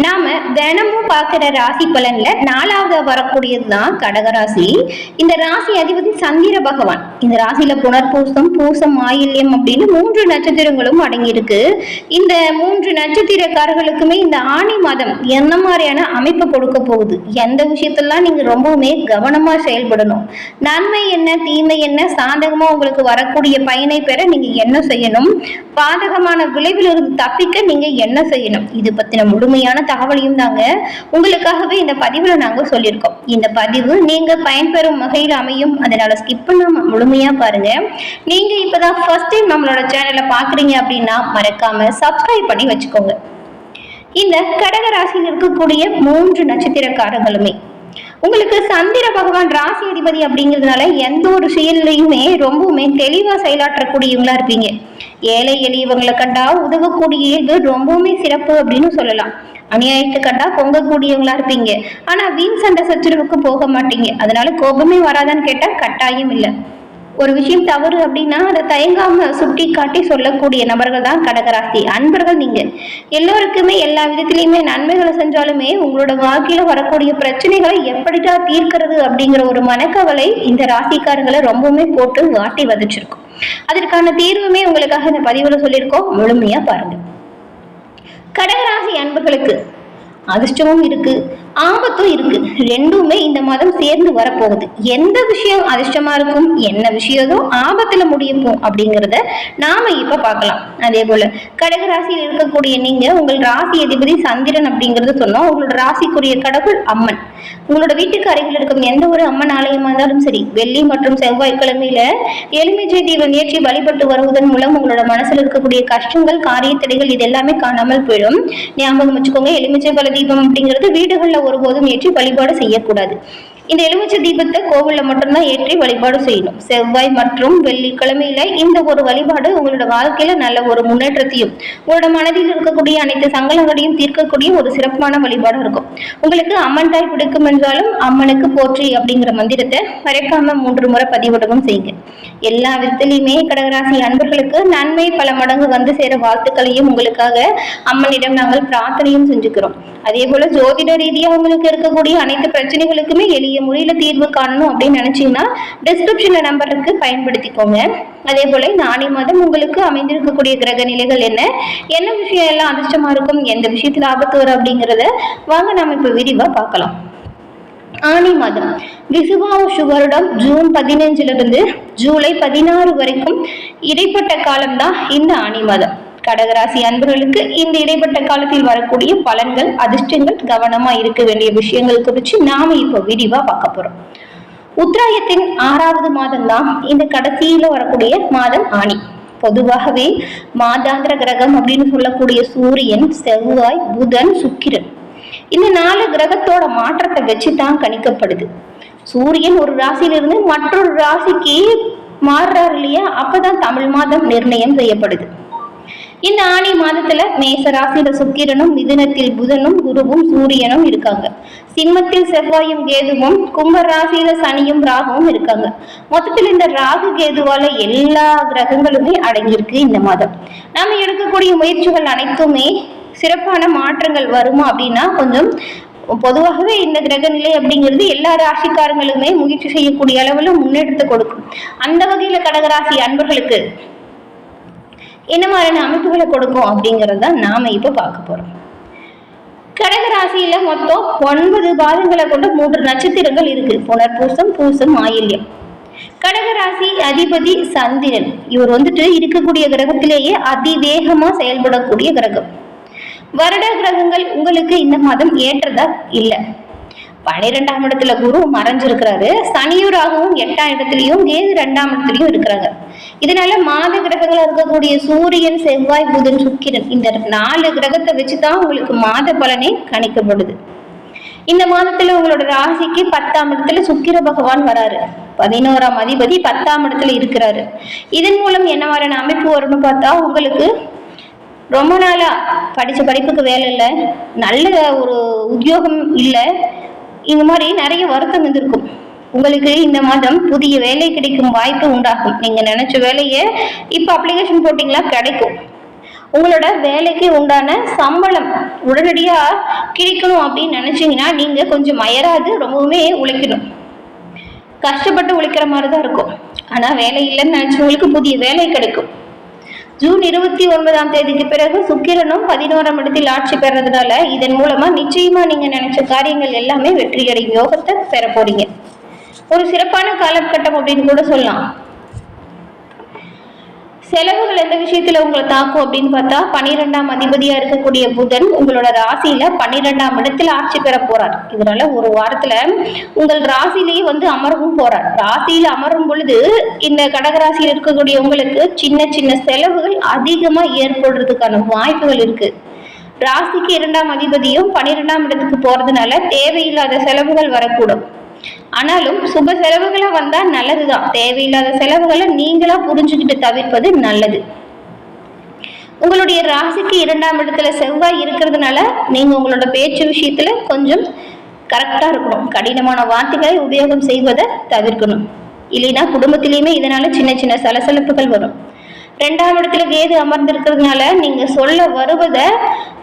நாம தினமும் பார்க்குற ராசி பலன்ல நாலாவது வரக்கூடியது தான் கடகராசி இந்த ராசி அதிபதி சந்திர பகவான். இந்த ராசியில புனர்பூசம் பூசம் ஆயில்யம் அப்படின்னு மூன்று நட்சத்திரங்களும் அடங்கியிருக்கு. இந்த மூன்று நட்சத்திரக்காரர்களுக்குமே இந்த ஆணி மாதம் என்ன மாதிரியான அமைப்பு கொடுக்க போகுது? எந்த விஷயத்தெல்லாம் நீங்க ரொம்பவுமே கவனமா செயல்படணும்? நன்மை என்ன தீமை என்ன சாதகமா உங்களுக்கு வரக்கூடிய பயனை பெற நீங்க என்ன செய்யணும்? பாதகமான விளைவிலிருந்து தப்பிக்க நீங்க என்ன செய்யணும்? இது பத்தின முழுமையான தகவலையும் தாங்க உங்களுக்காகவே இந்த பதிவுல நாங்க சொல்லியிருக்கோம். இந்த பதிவு நீங்க பயன்பெறும் வகையில் அமையும். அதனால ஸ்கிப் பண்ணாம முழுமையா பாருங்க. நீங்க இப்பதான் ஃபர்ஸ்ட் டைம் நம்மளோட சேனலை பாக்குறீங்க அப்படின்னா மறக்காம சப்ஸ்கிரைப் பண்ணி வச்சுக்கோங்க. இந்த கடகராசியில் இருக்கக்கூடிய மூன்று நட்சத்திரக்காரங்களுமே உங்களுக்கு சந்திர பகவான் ராசி அதிபதி அப்படிங்கிறதுனால எந்த ஒரு செயலையுமே ரொம்பவுமே தெளிவா செயலாற்றக்கூடியவங்களா இருப்பீங்க. ஏழை எளியவங்களை கண்டா உதவக்கூடிய ரொம்பவுமே சிறப்பு அப்படின்னு சொல்லலாம். அநியாயத்தை கண்டா பொங்கக்கூடியவங்களா இருப்பீங்க. ஆனா வீண் சண்டை சச்சரவுக்கு போக மாட்டீங்க. அதனால கோபமே வராதான்னு கேட்டா கட்டாயம் இல்லை. ஒரு விஷயம் தவறு அப்படின்னா அதை தயங்காம சுட்டி காட்டி சொல்லக்கூடிய நபர்கள் தான் கடகராசி. அன்பர்கள் நீங்க. எல்லோருக்குமே எல்லா விதத்திலையுமே நன்மைகளை செஞ்சாலுமே உங்களோட வாழ்க்கையில வரக்கூடிய பிரச்சனைகளை எப்படிடா தீர்க்கிறது அப்படிங்கிற ஒரு மனக்கவலை இந்த ராசிக்காரங்களை ரொம்பவுமே போட்டு வாட்டி வதச்சிருக்கும். அதற்கான தீர்வுமே உங்களுக்காக இந்த பதிவுல சொல்லியிருக்கோம். முழுமையா பாருங்க. கடகராசி அன்பர்களுக்கு அதிர்ஷ்டமும் இருக்கு. ஆபத்தும் இருக்கு. ரெண்டுமே இந்த மாதம் சேர்ந்து வரப்போகுது. எந்த விஷயம் அதிர்ஷ்டமா இருக்கும்? என்ன விஷயதோ ஆபத்துல முடியப்போம் அப்படிங்கிறத நாம இப்ப பார்க்கலாம். அதே போல கடக ராசியில் இருக்கக்கூடிய நீங்க உங்கள் ராசி அதிபதி சந்திரன் அப்படிங்கறத சொன்னோம். உங்களோட ராசிக்குரிய கடவுள் அம்மன். உங்களோட வீட்டுக்கு அருகில் இருக்கும் எந்த ஒரு அம்மன் ஆலயமா இருந்தாலும் சரி வெள்ளி மற்றும் செவ்வாய்க்கிழமையில எலுமிச்சை தீபம் ஏற்றி வழிபட்டு வருவதன் மூலம் உங்களோட மனசுல இருக்கக்கூடிய கஷ்டங்கள் காரிய தடைகள் இது எல்லாமே காணாமல் போயிடும். ஞாபகம் வச்சுக்கோங்க எலுமிச்சை பல தீபம் அப்படிங்கிறது வீடுகள்ல ஒருபோதும் ஏற்றி வழிபாடு செய்யக்கூடாது. இந்த எலுமிச்சை தீபத்தை கோவிலில் மட்டும்தான் ஏற்றி வழிபாடு செய்யணும். செவ்வாய் மற்றும் வெள்ளிக்கிழமையில இந்த ஒரு வழிபாடு உங்களோட வாழ்க்கையில நல்ல ஒரு முன்னேற்றத்தையும் உங்களோட மனதில் இருக்கக்கூடிய அனைத்து சங்கலங்களையும் தீர்க்கக்கூடிய ஒரு சிறப்பான வழிபாடு இருக்கும். உங்களுக்கு அம்மன் தாய் பிடிக்கும் என்றாலும் அம்மனுக்கு போற்றி அப்படிங்கிற மந்திரத்தை மறைக்காம மூன்று முறை பதிவிடவும் செய்யுங்க. எல்லா விதத்திலையுமே கடகராசி அன்பர்களுக்கு நன்மை பல மடங்கு வந்து சேர வாழ்த்துக்களையும் உங்களுக்காக அம்மனிடம் நாங்கள் பிரார்த்தனையும் செஞ்சுக்கிறோம். அதே போல ஜோதிட ரீதியா உங்களுக்கு இருக்கக்கூடிய அனைத்து பிரச்சனைகளுக்குமே எளிய முறையில் தீர்வு காணணும் அப்படின்னு நினைச்சீங்கன்னா டிஸ்கிரிப்ஷன்ல நம்பர் இருக்கு பயன்படுத்திக்கோங்க. அதே போல இந்த ஆணி மாதம் உங்களுக்கு அமைந்திருக்கக்கூடிய கிரக நிலைகள் என்ன? என்ன விஷயம் எல்லாம் அதிர்ஷ்டமா இருக்கும்? எந்த விஷயத்துல ஆபத்து வரும் அப்படிங்கிறத வாங்க நாம இப்ப விரிவா பார்க்கலாம். ஆனி மாதம். விசுவாவசு வருடம் ஜூன் பதினஞ்சுல இருந்து ஜூலை பதினாறு வரைக்கும் இடைப்பட்ட காலம்தான் இந்த ஆனி மாதம். கடகராசி அன்பர்களுக்கு இந்த இடைப்பட்ட காலத்தில் வரக்கூடிய பலன்கள் அதிர்ஷ்டங்கள் கவனமா இருக்க வேண்டிய விஷயங்கள் குறித்து நாம இப்போ விரிவா பார்க்க போறோம். உத்தராயத்தின் ஆறாவது மாதம் தான் இந்த கடைசியில வரக்கூடிய மாதம் ஆணி. பொதுவாகவே மாதாந்திர கிரகம் அப்படின்னு சொல்லக்கூடிய சூரியன் செவ்வாய் புதன் சுக்கிரன். இந்த நாலு கிரகத்தோட மாற்றத்தை வச்சு தான் கணிக்கப்படுது. சூரியன் ஒரு ராசியிலிருந்து மற்றொரு ராசிக்கு மாறுறாரு இல்லையா? அப்பதான் தமிழ் மாதம் நிர்ணயம் செய்யப்படுது. இந்த ஆணி மாதத்துல மேச ராசியில சுக்கிரனும் மிதுனத்தில் புதனும் குருவும் சூரியனும் இருக்காங்க. சிம்மத்தில் செவ்வாயும் கேதுவும் கும்ப ராசியில சனியும் ராகுவும் இருக்காங்க. மொத்தத்தில் இந்த ராகு கேதுவால எல்லா கிரகங்களுமே அடங்கியிருக்கு இந்த மாதம். நாம எடுக்கக்கூடிய முயற்சிகள் அனைத்துமே சிறப்பான மாற்றங்கள் வருமா அப்படின்னா கொஞ்சம் பொதுவாகவே இந்த கிரக நிலை அப்படிங்கிறது எல்லா ராசிக்காரங்களுமே முயற்சி செய்யக்கூடிய அளவில் முன்னெடுத்து கொடுக்கும். அந்த வகையில கடகராசி அன்பர்களுக்கு என்ன மாதிரியான அமைப்புகளை கொடுக்கும் அப்படிங்கிறத நாம் நாம பார்க்க போறோம். கடகராசியில மொத்தம் ஒன்பது பாதங்களை கொண்ட மூன்று நட்சத்திரங்கள் இருக்கு. புனர்பூசம் பூசம் ஆயில்யம் கடகராசி அதிபதி சந்திரன். இவர் வந்துட்டு இருக்கக்கூடிய கிரகத்திலேயே அதிவேகமா செயல்படக்கூடிய கிரகம். வருட கிரகங்கள் உங்களுக்கு இந்த மாதம் ஏற்றதா? இல்லை. பனிரெண்டாம் இடத்துல குரு மறைஞ்சிருக்கிறாரு. சனியூராகவும் எட்டாம் இடத்துலயும் கேது ரெண்டாம் இடத்துலயும் இருக்கிறாங்க. இதனால மாத கிரகங்களா இருக்கக்கூடிய சூரியன் செவ்வாய் புதன் சுக்கிரன் இந்த நாலு கிரகத்தை வச்சுதான் உங்களுக்கு மாத பலனே கணிக்கப்படுது இந்த மாதத்துல உங்களோட ராசிக்கு பத்தாம் இடத்துல சுக்கிர பகவான் வராரு. பதினோராம் அதிபதி பத்தாம் இடத்துல இருக்கிறாரு. இதன் மூலம் என்ன மாதிரியான அமைப்பு வரும்னு பார்த்தா உங்களுக்கு ரொம்ப நாளா படிச்ச படிப்புக்கு வேலை இல்லை நல்ல ஒரு உத்தியோகம் இல்லை இந்த மாதிரி நிறைய வருத்தம் இருந்திருக்கும் உங்களுக்கு இந்த மாதம் புதிய வேலை கிடைக்கும் வாய்ப்பு உண்டாகும். நீங்க நினைச்ச வேலையை இப்போ அப்ளிகேஷன் போட்டிங்களா கிடைக்கும். உங்களோட வேலைக்கு உண்டான சம்பளம் உடனடியா கிடைக்கணும் அப்படின்னு நினைச்சீங்கன்னா நீங்க கொஞ்சம் மயராது ரொம்பவுமே உழைக்கணும். கஷ்டப்பட்டு உழைக்கிற மாதிரி தான் இருக்கும். ஆனா வேலை இல்லைன்னு நினைச்சவங்களுக்கு புதிய வேலை கிடைக்கும். ஜூன் இருபத்தி ஒன்பதாம் தேதிக்கு பிறகு சுக்கிரனும் பதினோராம் இடத்தில் ஆட்சி பெறதுனால இதன் மூலமா நிச்சயமா நீங்க நினைச்ச காரியங்கள் எல்லாமே வெற்றியடையும். யோகத்தை பெற போறீங்க. ஒரு சிறப்பான காலகட்டம் அப்படின்னு கூட சொல்லலாம். செலவுகள் எந்த விஷயத்துல உங்களை தாக்கும் அப்படின்னு பார்த்தா பன்னிரெண்டாம் அதிபதியா இருக்கக்கூடிய புதன் உங்களோட ராசியில பன்னிரெண்டாம் இடத்துல ஆட்சி பெற போறார். இதனால ஒரு வாரத்துல உங்கள் ராசிலேயே வந்து அமரவும் போறார். ராசியில அமரும் பொழுது இந்த கடகராசியில் இருக்கக்கூடிய உங்களுக்கு சின்ன சின்ன செலவுகள் அதிகமா ஏற்படுறதுக்கான வாய்ப்புகள் இருக்கு. ராசிக்கு இரண்டாம் அதிபதியும் பன்னிரெண்டாம் இடத்துக்கு போறதுனால தேவையில்லாத செலவுகள் வரக்கூடும். ஆனாலும் சுப செலவுகளா வந்தா நல்லதுதான். தேவையில்லாத செலவுகளை நீங்களா புரிஞ்சுக்கிட்டு தவிர்ப்பது நல்லது. உங்களுடைய ராசிக்கு இரண்டாம் இடத்துல செவ்வாய் இருக்கிறதுனால நீங்க உங்களோட பேச்சு விஷயத்துல கொஞ்சம் கரெக்டா இருக்கணும். கடினமான வார்த்தைகளை உபயோகம் செய்வதை தவிர்க்கணும். இல்லைன்னா குடும்பத்திலையுமே இதனால சின்ன சின்ன சலசலப்புகள் வரும். ரெண்டாம் இடத்துல கேது அமர்ந்திருக்கிறதுனால நீங்க சொல்ல வருவதை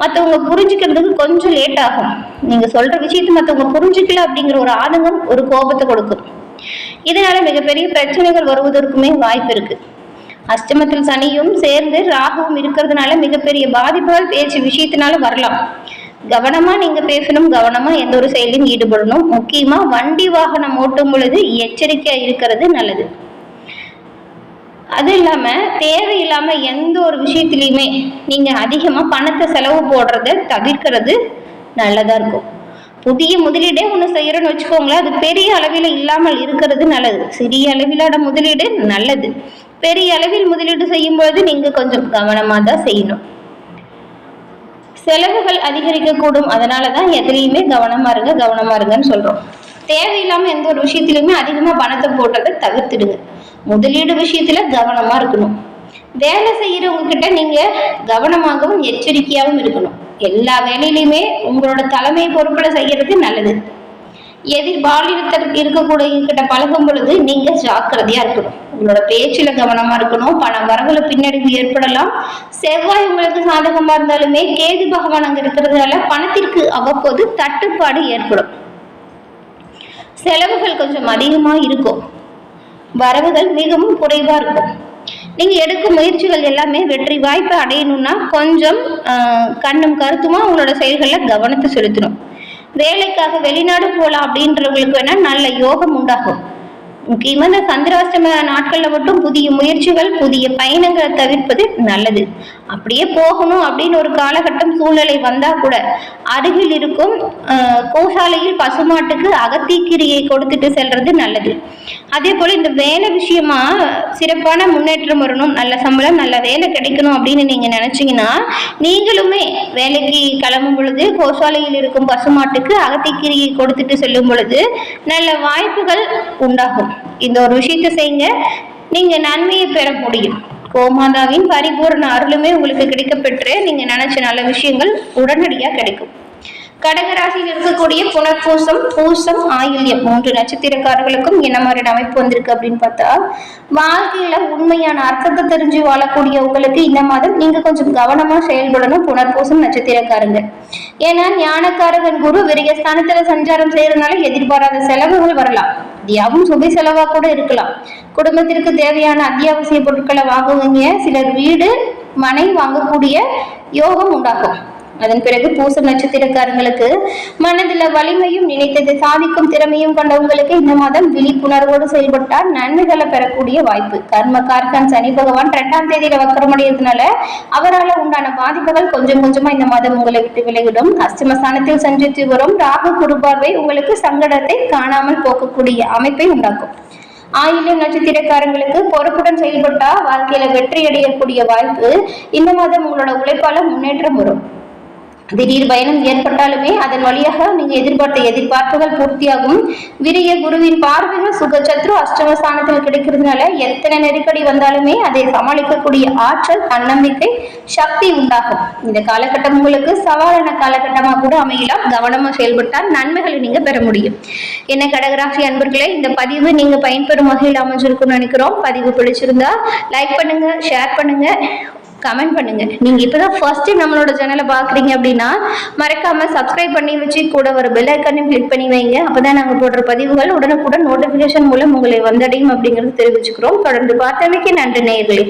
மற்றவங்க புரிஞ்சுக்கிறதுக்கு கொஞ்சம் லேட் ஆகும். நீங்க சொல்ற விஷயத்தை மற்றவங்க புரிஞ்சுக்கல அப்படிங்கிற ஒரு ஆதங்கம் ஒரு கோபத்தை கொடுக்கும். இதனால மிகப்பெரிய பிரச்சனைகள் வருவதற்குமே வாய்ப்பு இருக்கு. அஷ்டமத்தில் சனியும் சேர்ந்து ராகுவும் இருக்கிறதுனால மிகப்பெரிய பாதிப்புகள் பேச்சு விஷயத்தினால வரலாம். கவனமா நீங்க பேசணும் கவனமா எந்த ஒரு செயலையும் ஈடுபடணும். முக்கியமா வண்டி வாகனம் ஓட்டும் பொழுது எச்சரிக்கையா இருக்கிறது நல்லது. அது இல்லாமல் தேவையில்லாமல் எந்த ஒரு விஷயத்துலையுமே நீங்கள் அதிகமாக பணத்தை செலவு போடுறத தவிர்க்கிறது நல்லதாக இருக்கும். புதிய முதலீடே ஒன்று செய்கிறோன்னு வச்சுக்கோங்களேன் அது பெரிய அளவில் இல்லாமல் இருக்கிறது நல்லது. சிறிய அளவிலான முதலீடு நல்லது. பெரிய அளவில் முதலீடு செய்யும்பொழுது நீங்கள் கொஞ்சம் கவனமாக தான் செய்யணும். செலவுகள் அதிகரிக்கக்கூடும். அதனால தான் எதுலேயுமே கவனமாக இருங்க கவனமாக இருங்கன்னு சொல்கிறோம் தேவையில்லாமல் எந்த ஒரு விஷயத்துலையுமே அதிகமாக பணத்தை போடுறதை தவிர்த்துடுங்க. முதலீடு விஷயத்துல கவனமா இருக்கணும். வேலை செய்யறவங்க கிட்ட நீங்க கவனமாகவும் எச்சரிக்கையாகவும் இருக்கணும். எல்லா வேலையிலையுமே உங்களோட தலைமை பொறுப்புல செய்யறது நல்லது. எதிர் பாலினத்திற்கு இருக்கக்கூடிய கிட்ட பழகும் பொழுது நீங்க ஜாக்கிரதையா இருக்கணும். உங்களோட பேச்சுல கவனமா இருக்கணும். பண வரவுல பின்னடைவு ஏற்படலாம். செவ்வாய் உங்களுக்கு சாதகமா இருந்தாலுமே கேது பகவான் அங்க இருக்கிறதுனால பணத்திற்கு அவ்வப்போது தட்டுப்பாடு ஏற்படும். செலவுகள் கொஞ்சம் அதிகமா இருக்கும். வரவுகள் மிகவும் குறைவாக இருக்கும். நீங்கள் எடுக்கும் முயற்சிகள் எல்லாமே வெற்றி வாய்ப்பை அடையணும்னா கொஞ்சம் கண்ணும் கருத்துமாக உங்களோட செயல்களில் கவனத்தை செலுத்தணும். வேலைக்காக வெளிநாடு போகலாம் அப்படின்றவங்களுக்கு வேணால் நல்ல யோகம் உண்டாகும். முக்கியமாக இந்த சந்திராஷ்டம நாட்களில் மட்டும் புதிய முயற்சிகள் புதிய பயணங்களை தவிர்ப்பது நல்லது. அப்படியே போகணும் அப்படின்னு ஒரு காலகட்டம் சூழ்நிலை வந்தா கூட அருகில் இருக்கும் கோசாலையில் பசுமாட்டுக்கு அகத்தீக்கிரியை கொடுத்துட்டு செல்றது நல்லது. அதே போல இந்த வேலை விஷயமா சிறப்பான முன்னேற்றம் வரணும் நல்ல சம்பளம் நல்ல வேலை கிடைக்கணும் அப்படின்னு நீங்க நினைச்சீங்கன்னா நீங்களுமே வேலைக்கு கிளம்பும் பொழுது கோசாலையில் இருக்கும் பசுமாட்டுக்கு அகத்திக்கிரியை கொடுத்துட்டு செல்லும் பொழுது நல்ல வாய்ப்புகள் உண்டாகும். இந்த ஒரு விஷயத்தை செய்யுங்க. நீங்க நன்மையை பெற முடியும். கோமாதாவின் பரிபூரண அருளுமே உங்களுக்கு கிடைக்கப்பெற்று நீங்க நினைச்ச நல்ல விஷயங்கள் உடனடியாக கிடைக்கும். கடகராசியில் இருக்கக்கூடிய புனர்பூசம் பூசம் ஆயில்யம் மூன்று நட்சத்திரக்காரர்களுக்கும் என்ன மாதிரி அமைப்பு வந்திருக்கு அப்படின்னு பார்த்தா வாழ்க்கையில உண்மையான அர்த்தத்தை தெரிஞ்சு வாழக்கூடிய உங்களுக்கு இந்த மாதம் நீங்க கொஞ்சம் கவனமா செயல்படணும் புனர்பூசம் நட்சத்திரக்காரங்க. ஏன்னா ஞானக்காரகன் குரு விரயஸ்தானத்துல சஞ்சாரம் செய்யறதுனால எதிர்பாராத செலவுகள் வரலாம். யாவும் சுப செலவா கூட இருக்கலாம். குடும்பத்திற்கு தேவையான அத்தியாவசிய பொருட்களை வாங்குவீங்க. சிலர் வீடு மனை வாங்கக்கூடிய யோகம் உண்டாகும். அதன் பிறகு பூசம் நட்சத்திரக்காரங்களுக்கு மனதில் வலிமையும் நினைத்ததை சாதிக்கும் திறமையும் கொண்ட உங்களுக்கு இந்த மாதம் விழிப்புணர்வோடு செயல்பட்டால் நன்மைகளை பெறக்கூடிய வாய்ப்பு. கர்ம கார்கன் சனி பகவான் இரண்டாம் தேதியில வக்கரமடைகிறதுனால அவரால் உண்டான பாதிப்புகள் கொஞ்சம் கொஞ்சமா இந்த மாதம் உங்களை விட்டு விலகிடும். அஷ்டமஸ்தானத்தில் சஞ்சரித்து வரும் ராகு குருபார்வை உங்களுக்கு சங்கடத்தை காணாமல் போக்கக்கூடிய அமைப்பை உண்டாக்கும். ஆயிலும் நட்சத்திரக்காரங்களுக்கு பொறுப்புடன் செயல்பட்டா வாழ்க்கையில வெற்றி அடையக்கூடிய வாய்ப்பு. இந்த மாதம் உங்களோட உழைப்பால முன்னேற்றம் வரும். திடீர் பயணம் ஏற்பட்டாலுமே அதன் வழியாக நீங்க எதிர்பார்த்த எதிர்பார்ப்புகள் பூர்த்தியாகும். விரிய குருவின் பார்வைகள் சுக அஷ்டமஸ்தானத்தில் கிடைக்கிறதுனால எத்தனை நெருக்கடி வந்தாலுமே அதை சமாளிக்கக்கூடிய ஆற்றல் தன்னம்பிக்கை சக்தி உண்டாகும். இந்த காலகட்டம் உங்களுக்கு சவாலான காலகட்டமா கூட அமையலாம். கவனமா செயல்பட்டால் நன்மைகளை நீங்க பெற முடியும். என்ன கடகராசி அன்பர்களே இந்த பதிவு நீங்க பயன்பெறும் வகையில் அமைஞ்சிருக்கும்னு நினைக்கிறோம். பதிவு பிடிச்சிருந்தா லைக் பண்ணுங்க ஷேர் பண்ணுங்க. கமெண்ட் பண்ணுங்க. நீங்க இப்பதான் ஃபர்ஸ்ட் நம்மளோட சேனலை பாக்குறீங்க அப்படின்னா மறக்காம சப்ஸ்கிரைப் பண்ணி வச்சு கூட ஒரு பெல் ஐக்கனையும் கிளிக் பண்ணி வைங்க. அப்பதான் நாங்க போடுற பதிவுகள் உடனுக்குடன் நோட்டிபிகேஷன் மூலம் உங்களை வந்தடையும் அப்படிங்கறது தெரிவிச்சுக்கிறோம். தொடர்ந்து பார்த்தமைக்கு நன்றி நேர்களே